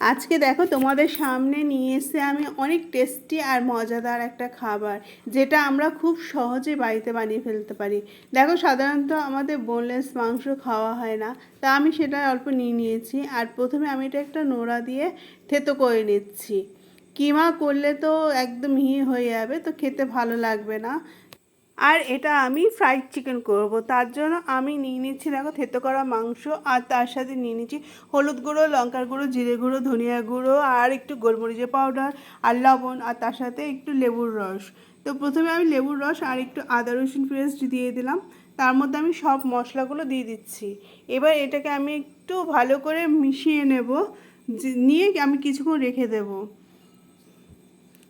আজকে দেখো তোমাদের সামনে নিয়ে এসে আমি অনেক টেস্টি আর মজাদার একটা খাবার, যেটা আমরা খুব সহজে বাড়িতে বানিয়ে ফেলতে পারি। দেখো সাধারণত আমাদের বোনলেস মাংস খাওয়া হয় না, তা আমি সেটা অল্প নিয়ে নিয়েছি, আর প্রথমে আমি এটা একটা নোড়া দিয়ে থেতো করে নিচ্ছি। কিমা করলে তো একদম মিহি হয়ে যাবে, তো খেতে ভালো লাগবে না। আর এটা আমি ফ্রাইড চিকেন করব। তার জন্য আমি নিয়ে নিচ্ছি, দেখো, থেতো করা মাংস আর তার সাথে নিয়ে নিচ্ছি হলুদ গুঁড়ো, লঙ্কার গুঁড়ো, জিরে গুঁড়ো, ধনিয়া গুঁড়ো আর একটু গোলমরিচের পাউডার আর লবণ আর তার সাথে একটু লেবুর রস। তো প্রথমে আমি লেবুর রস আর একটু আদা রসুন পেস্ট দিয়ে দিলাম। তার মধ্যে আমি সব মশলাগুলো দিয়ে দিচ্ছি। এবার এটাকে আমি একটু ভালো করে মিশিয়ে নেব নিয়ে আমি কিছুক্ষণ রেখে দেবো।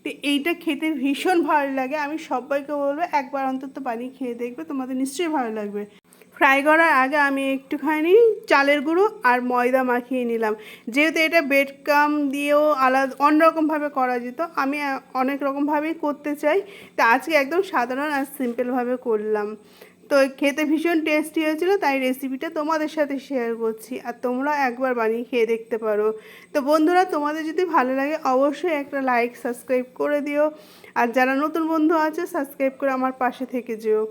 তো এইটা খেতে ভীষণ ভালো লাগে। আমি সবাইকে বলব একবার অন্তত বানিয়ে খেয়ে দেখবে, তোমাদের নিশ্চয়ই ভালো লাগবে। ফ্রাই করার আগে আমি একটুখানি চালের গুঁড়ো আর ময়দা মাখিয়ে নিলাম। যেহেতু এটা বেড কাম দিয়েও আলাদা, অন্যরকমভাবে করা যেত, আমি অনেক রকমভাবেই করতে চাই। তা আজকে একদম সাধারণ আর সিম্পলভাবে করলাম। তো খেতে ভীষণ টেস্টি হয়েছিল, তাই রেসিপিটা তোমাদের সাথে শেয়ার করছি। আর তোমরা একবার বানিয়ে খেয়ে দেখতে পারো। তো বন্ধুরা, তোমাদের যদি ভালো লাগে, অবশ্যই একটা লাইক সাবস্ক্রাইব করে দিও। আর যারা নতুন বন্ধু আছে সাবস্ক্রাইব করে আমার পাশে থেকে যেও।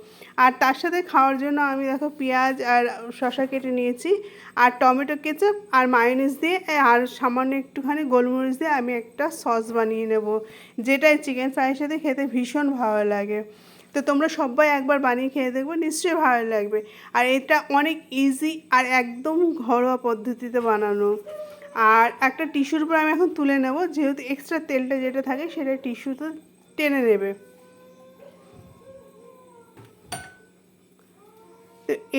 আর তার সাথে খাওয়ার জন্য আমি দেখো পেঁয়াজ আর শসা কেটে নিয়েছি, আর টমেটো কেচাপ আর মায়োনিজ দিয়ে, আর সামান্য একটুখানি গোলমরিচ দিয়ে আমি একটা সস বানিয়ে নেব যেটা চিকেন ফ্রাইয়ের সাথে খেতে ভীষণ ভালো লাগে। তো তোমরা সবাই একবার বানিয়ে খেয়ে দেখবে, নিশ্চয়ই ভালো লাগবে। আর এটা অনেক ইজি আর একদম ঘরোয়া পদ্ধতিতে বানানো। আর একটা টিস্যুর উপর আমি এখন তুলে নেব, যেহেতু এক্সট্রা তেলটা যেটা থাকে সেটা টিস্যুতে টেনে নেবে।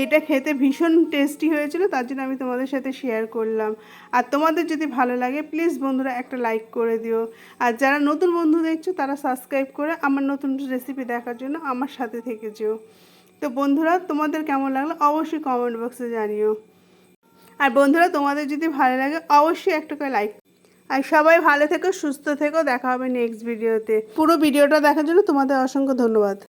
এটা খেতে ভীষণ টেস্টি হয়েছিল, তার জন্য আমি তোমাদের সাথে শেয়ার করলাম। আর তোমাদের যদি ভালো লাগে প্লিজ বন্ধুরা একটা লাইক করে দিও। আর যারা নতুন বন্ধু দেখছ, তারা সাবস্ক্রাইব করে আমার নতুন রেসিপি দেখার জন্য আমার সাথে থেকে যেও। তো বন্ধুরা, তোমাদের কেমন লাগল অবশ্যই কমেন্ট বক্সে জানিও। আর বন্ধুরা, তোমাদের যদি ভালো লাগে, অবশ্যই একটা করে লাইক আর সবাই ভালো থেকো, সুস্থ থেকো, দেখা হবে নেক্সট ভিডিওতে পুরো ভিডিওটা দেখার জন্য তোমাদের অসংখ্য ধন্যবাদ।